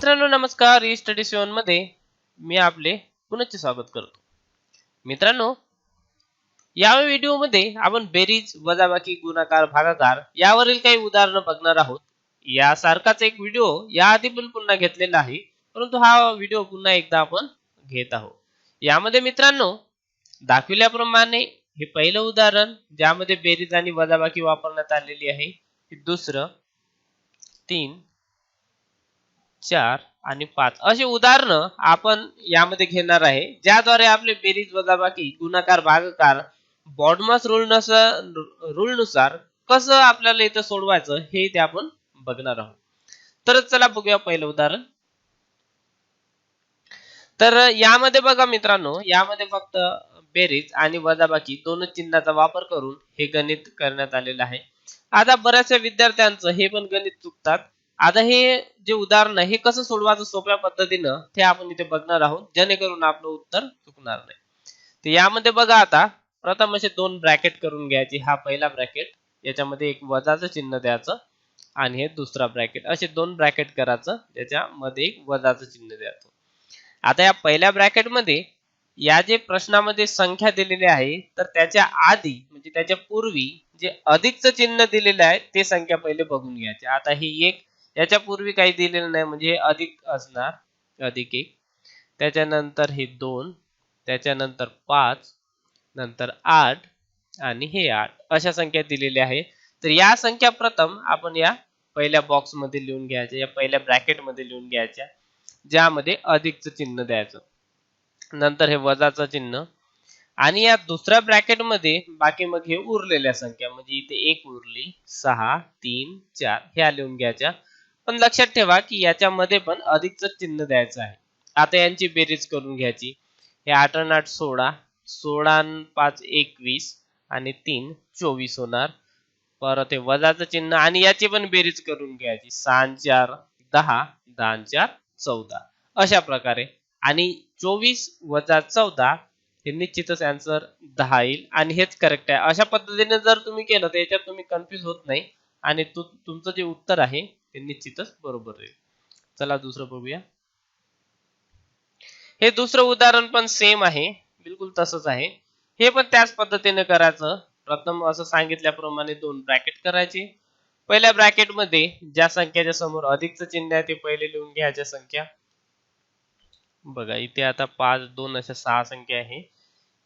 मित्रांनो नमस्कार. E study सेवनमध्ये मी आपले पुनश्च स्वागत करतो. मित्रांनो या व्हिडिओमध्ये आपण बेरीज वजाबाकी गुणाकार भागाकार यावरील काही उदाहरणं बघणार आहोत. यासारखाच एक व्हिडिओ याआधी पण पुन्हा घेतलेला आहे. परंतु हा व्हिडिओ पुन्हा एकदा आपण घेत आहोत. यामध्ये मित्रांनो दाखविल्याप्रमाणे हे पहिलं उदाहरण ज्यामध्ये बेरीज आणि वजाबाकी वापरण्यात आलेली आहे दुसरं तीन चार आणि पाच. अशी उदाहरणं आपण यामध्ये घेणार आहे ज्याद्वारे आपले बेरीज वजाबाकी गुणाकार भागाकार बॉडमास रूल रूल नुसार कसं आपल्याला इथं सोडवायचं हे ते आपण बघणार आहोत. तर चला बघूया पहिलं उदाहरण. तर यामध्ये बघा मित्रांनो यामध्ये फक्त बेरीज आणि वजाबाकी दोन चिन्हाचा वापर करून हे गणित करण्यात आलेलं आहे. आता बऱ्याचशा विद्यार्थ्यांचं हे पण गणित चुकतात. आता हे जे उदाहरण आहे हे कसं सोडवायचं सोप्या पद्धतीनं ते आपण इथे बघणार आहोत. जेणेकरून आपलं उत्तर चुकणार नाही. तर यामध्ये बघा आता प्रथम असे दोन ब्रॅकेट करून घ्यायचे. हा पहिला ब्रॅकेट याच्यामध्ये एक वजाचं चिन्ह द्यायचं आणि हे दुसरा ब्रॅकेट. असे दोन ब्रॅकेट करायचं त्याच्यामध्ये एक वजाचं चिन्ह द्यायचं. आता या पहिल्या ब्रॅकेटमध्ये या जे प्रश्नामध्ये संख्या दिलेली आहे तर त्याच्या आधी म्हणजे त्याच्या पूर्वी जे अधिकचं चिन्ह दिलेलं आहे ते संख्या पहिले बघून घ्यायचे. आता ही एक याच्या पूर्वी काही दिलेलं नाही म्हणजे हे अधिक असणार अधिक एक. त्याच्यानंतर हे दोन त्याच्यानंतर पाच नंतर आठ आणि हे आठ. अशा संख्या दिलेल्या आहे तर या संख्या प्रथम आपण या पहिल्या बॉक्समध्ये लिहून घ्यायच्या या पहिल्या ब्रॅकेटमध्ये लिहून घ्यायच्या ज्यामध्ये अधिकचं चिन्ह द्यायचं. नंतर हे वजाचं चिन्ह. आणि या दुसऱ्या ब्रॅकेटमध्ये बाकी मग हे उरलेल्या संख्या म्हणजे इथे एक उरली सहा तीन चार ह्या लिहून घ्यायच्या. पण लक्षात ठेवा की याच्यामध्ये पण अधिकच चिन्ह द्यायचं आहे. आता यांची बेरीज करून घ्यायची. हे आठ आणि आठ सोळा सोळा पाच एकवीस आणि तीन चोवीस होणार. परत हे वजाचं चिन्ह आणि याची पण बेरीज करून घ्यायची. सहा चार दहा दहा चार चौदा. अशा प्रकारे. आणि चोवीस वजा चौदा हे निश्चितच आन्सर दहा येईल. आणि हेच करेक्ट आहे. अशा पद्धतीने जर तुम्ही केलं तर याच्यात तुम्ही कन्फ्युज होत नाही. आणि तुमचं जे उत्तर आहे ते निश्चितच बरोबर राहील चला दुसरं बघूया. हे दुसरं उदाहरण पण सेम आहे. बिलकुल तसंच आहे. हे पण त्याच पद्धतीने करायचं. प्रथम असं सांगितल्याप्रमाणे दोन ब्रॅकेट करायचे. पहिल्या ब्रॅकेटमध्ये ज्या संख्याच्या समोर अधिकचं चिन्ह आहे ते पहिले लिहून घ्यायच्या संख्या. बघा इथे आता पाच दोन अशा सहा संख्या आहे.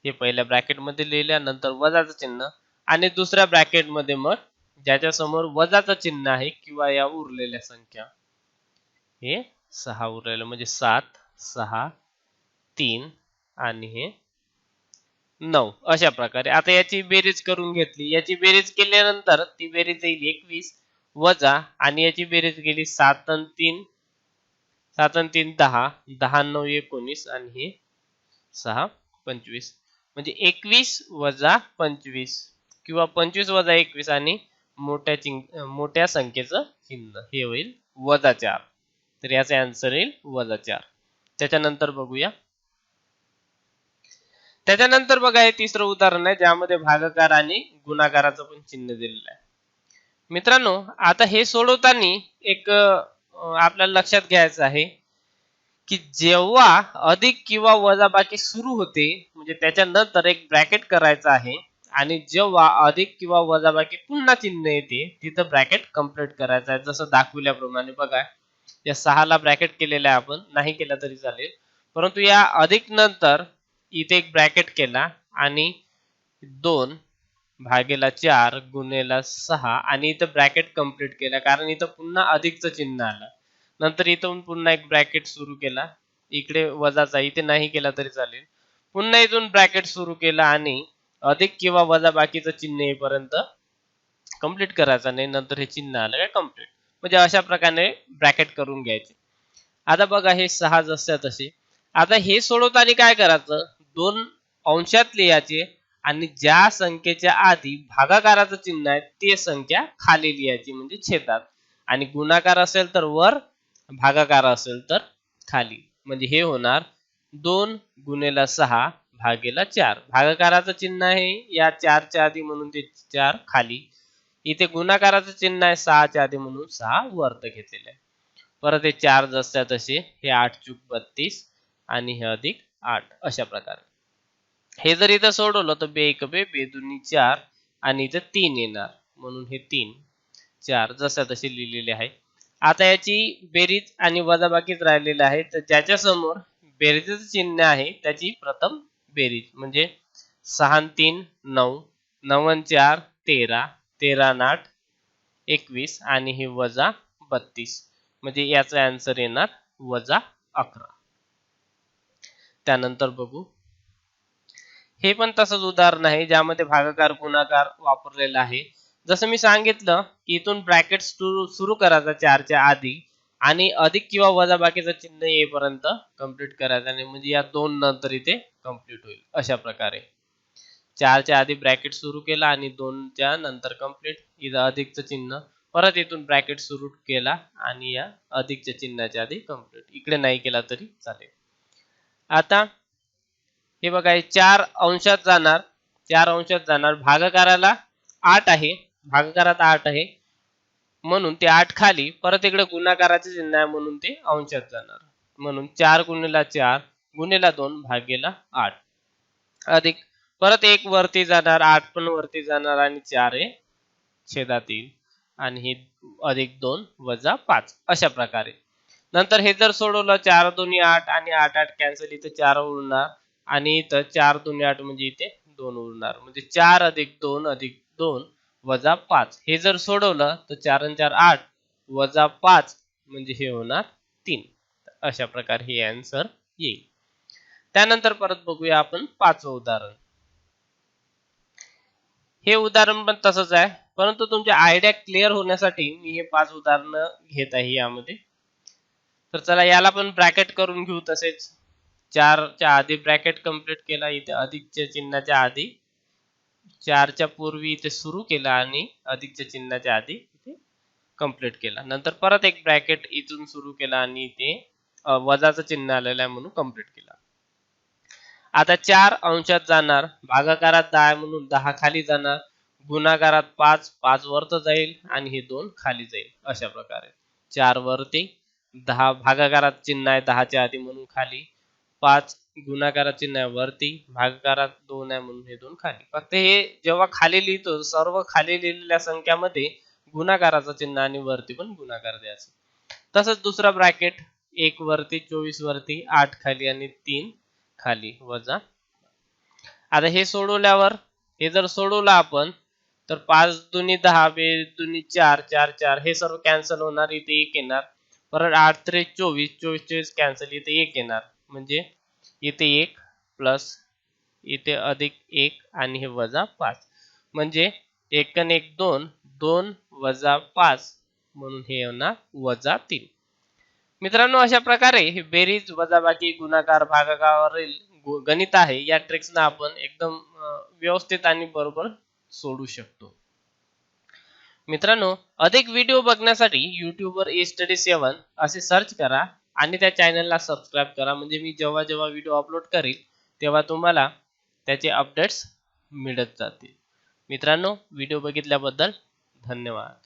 हे पहिल्या ब्रॅकेटमध्ये लिहिल्यानंतर लिहिल्या नंतर वजाचं चिन्ह. आणि दुसऱ्या ब्रॅकेटमध्ये मग ज्याच्या समोर वजाचं चिन्ह आहे किंवा या उरलेल्या संख्या. हे सहा उरलेलं म्हणजे सात सहा तीन आणि हे नऊ. अशा प्रकारे. आता याची बेरीज करून घेतली. याची बेरीज केल्यानंतर ती बेरीज येईल एकवीस वजा आणि याची बेरीज गेली सात आणि तीन. सात आणि तीन दहा. दहा नऊ एकोणीस आणि हे सहा पंचवीस. म्हणजे एकवीस वजा पंचवीस किंवा पंचवीस वजा एकवीस आणि मोठ्या चिंग मोठ्या संख्येचं चिन्ह. हे होईल वजा चार. तर याचा आन्सर येईल वजा चार. त्याच्यानंतर बघूया. त्याच्यानंतर बघा हे तिसरं उदाहरण आहे ज्यामध्ये भागाकार आणि गुणाकाराचं पण चिन्ह दिलेलं आहे. मित्रांनो आता हे सोडवताना एक आपल्याला लक्षात घ्यायचं आहे की जेव्हा अधिक किंवा वजाबाकी सुरू होते म्हणजे त्याच्यानंतर एक ब्रॅकेट करायचं आहे आणि जेव्हा अधिक किंवा वजाबाकी पुन्हा चिन्ह येते तिथं ब्रॅकेट कंप्लीट करायचं आहे. जसं दाखविल्याप्रमाणे बघा या सहाला ब्रॅकेट केलेला आहे आपण. नाही केला तरी चालेल. परंतु या अधिक नंतर इथे एक ब्रॅकेट केला आणि दोन भागेला चार गुणेला सहा आणि इथं ब्रॅकेट कंप्लीट केला. कारण इथं पुन्हा अधिकचं चिन्ह आलं. नंतर इथून पुन्हा एक ब्रॅकेट सुरू केला. इकडे वजाचा इथे नाही केला तरी चालेल. पुन्हा इथून ब्रॅकेट सुरू केला आणि अधिक किंवा वजा बाकीचं चिन्ह येईपर्यंत कंप्लीट करायचं नाही नंतर हे चिन्ह आलं काय कंप्लीट म्हणजे अशा प्रकारे ब्रॅकेट करून घ्यायचे. आता बघा हे सहा जसे तसे. आता हे सोडवताना काय करायचं? दोन अंशात लिहायचे आणि ज्या संख्येच्या आधी भागाकाराचं चिन्ह आहे ते संख्या खाली लिहायची म्हणजे छेदात. आणि गुणाकार असेल तर वर भागाकार असेल तर खाली. म्हणजे हे होणार दोन गुणेला सहा भागेला चार. भागाकाराचं चिन्ह आहे या चारच्या आधी म्हणून ते चार खाली. इथे गुणाकाराचं चिन्ह आहे सहाच्या आधी म्हणून सहा वर्त घेतलेलं आहे. परत हे चार जसच्या तसे हे आठ चूक बत्तीस आणि हे अधिक आठ अशा प्रकारे. हे जर इथं सोडवलं तर बे एक बे बे चार आणि इथं तीन येणार. म्हणून हे तीन चार जसं तसे लिहिलेले आहे. आता याची बेरीज आणि वजाबाकीच राहिलेली आहे. तर ज्याच्या समोर बेरीजचं चिन्ह आहे त्याची प्रथम बेरीज. म्हणजे सहा तीन नऊ. नवन चार तेरा. तेरा आठ एकवीस. आणि हे वजा बत्तीस. म्हणजे याचा आन्सर येणार वजा अकरा. त्यानंतर बघू. हे पण तसंच उदाहरण आहे ज्यामध्ये भागाकार गुणाकार वापरलेला आहे. जसं मी सांगितलं की इथून ब्रॅकेट सुरू करायचा चारच्या आधी आणि अधिक किंवा वजा बाकीचं चिन्ह येईपर्यंत कंप्लीट करायचं. आणि म्हणजे या दोन नंतर इथे कंप्लीट होईल अशा प्रकारे. चारच्या आधी ब्रॅकेट सुरू केला आणि दोनच्या नंतर कंप्लीट इथं अधिकचं चिन्ह. परत इथून ब्रॅकेट सुरू केला आणि या अधिकच्या चिन्हाच्या आधी कंप्लीट इकडे नाही केला तरी चालेल. आता हे बघा हे चार अंशात जाणार. चार अंशात जाणार. भागाकाराला आठ आहे. भागाकारात आठ आहे. म्हणून ते आठ खाली. परत इकडे गुणाकाराचे चिन्ह आहे म्हणून ते अंशात जाणार. म्हणून चार गुणिला चार. गुणिला दोन भागेला आठ. अधिक परत एक वरती जाणार आठ पण वरती जाणार आणि चार हे छेदात येईल आणि हे अधिक दोन वजा पाच अशा प्रकारे. नंतर हे जर सोडवलं चार दोन्ही आठ आणि आठ आठ कॅन्सल इथे चार उरणार. आणि इथं चार दोन्ही आठ म्हणजे इथे दोन उरणार. म्हणजे चार अधिक दोन अधिक दोन वजा पाच. हे जर सोडवलं तर चार आणि चार आठ वजा पाच म्हणजे हे होणार तीन. अशा प्रकारे हे आन्सर येईल. त्यानंतर परत बघूया आपण पाचवं उदाहरण. हे उदाहरण पण तसंच आहे. परंतु तुमच्या आयडिया क्लिअर होण्यासाठी मी हे पाच उदाहरण घेत आहे यामध्ये. तर चला याला पण ब्रॅकेट करून घेऊ तसेच. चारच्या आधी ब्रॅकेट कंप्लीट केला इथे अधिकच्या चिन्हाच्या आधी. चारच्या पूर्वी इथे सुरू केला आणि अधिकच्या चिन्हाच्या आधी इथे कंप्लीट केला. नंतर परत एक ब्रॅकेट इथून सुरू केला आणि इथे वजाचं चिन्ह आलेलं आहे म्हणून कंप्लीट केला. आता चार अंशात जाणार. भागाकारात दहा म्हणून दहा खाली जाणार. गुणाकारात पाच पाच वरत जाईल आणि हे दोन खाली जाईल. अशा प्रकारे. चार वरती दहा भागाकारात चिन्ह आहे दहाच्या आधी म्हणून खाली. पाच गुणाकारात चिन्ह आहे वरती भागाकारात दोन आहे म्हणून हे दोन खाली. फक्त हे जेव्हा खाली लिहितो सर्व खाली लिहिलेल्या संख्यामध्ये गुणाकाराचं चिन्ह आणि वरती पण गुणाकार द्यायचं. तसंच दुसरा ब्रॅकेट एक वरती चोवीस वरती आठ खाली आणि तीन खाली वजा. आता हे सोडवल्यावर हे जर सोडवलं आपण तर पाच दुनी दहा बे दुनी चार चार चार हे सर्व कॅन्सल होणार इथे एक येणार. परत आठ त्रे चोवीस चोवीस चोवीस कॅन्सल इथे एक येणार. म्हणजे इथे एक प्लस इथे अधिक एक आणि हे वजा पाच. म्हणजे एकन एक दोन दोन वजा पाच म्हणून हे होणार वजा तीन. मित्रांनो अशा प्रकारे हे बेरीज वजाबाकी गुणाकार भागाकारावरील गणित आहे. या ट्रिक्सना आपण एकदम व्यवस्थित आणि बरोबर सोडू शकतो. मित्रांनो अधिक व्हिडिओ बघण्यासाठी युट्यूबवर ए स्टडी सेवन असे सर्च करा आणि त्या चॅनलला सबस्क्राईब करा. म्हणजे मी जेव्हा जेव्हा व्हिडिओ अपलोड करील तेव्हा तुम्हाला त्याचे अपडेट्स मिळत जातील. मित्रांनो व्हिडिओ बघितल्याबद्दल धन्यवाद.